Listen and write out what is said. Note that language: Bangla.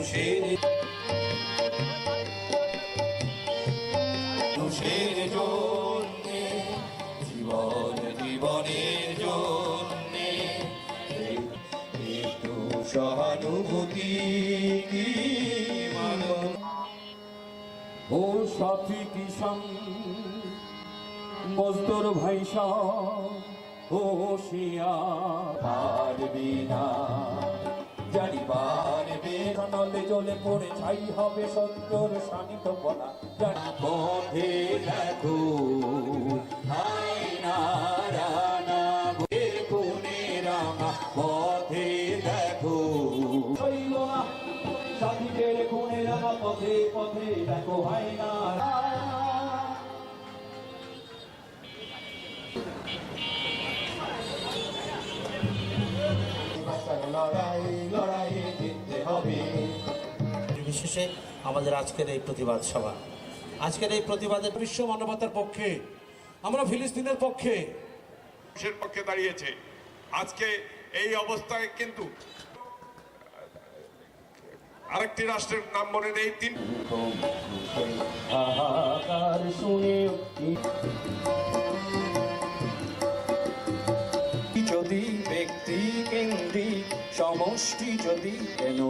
মানুষের মানুষের জন্যে জীবন জীবনের মজদুর ভাইসা ও শিয়া পারবি না জানি নলে জলে পড়ে ছাই হবে সত্তর শানিত বলা জানি পথে দেখো পথে দেখো। হইল না সাথীদের রাঙা পথে পথে দেখো হয় না লড়াই লড়াই জিততে হবে। বিশেষে আমাদের আজকের এই প্রতিবাদ সভা। আজকের এই প্রতিবাদের বিশ্ব মানবতার পক্ষে আমরা ফিলিস্তিনের পক্ষে। মানুষের পক্ষে দাঁড়িয়েছে। আজকে এই অবস্থায় কিন্তু আরেকটি রাষ্ট্রের নাম মনে নেই তিন যদি ব্যক্তি কেন্দ্রিক সমষ্টি যদি কেন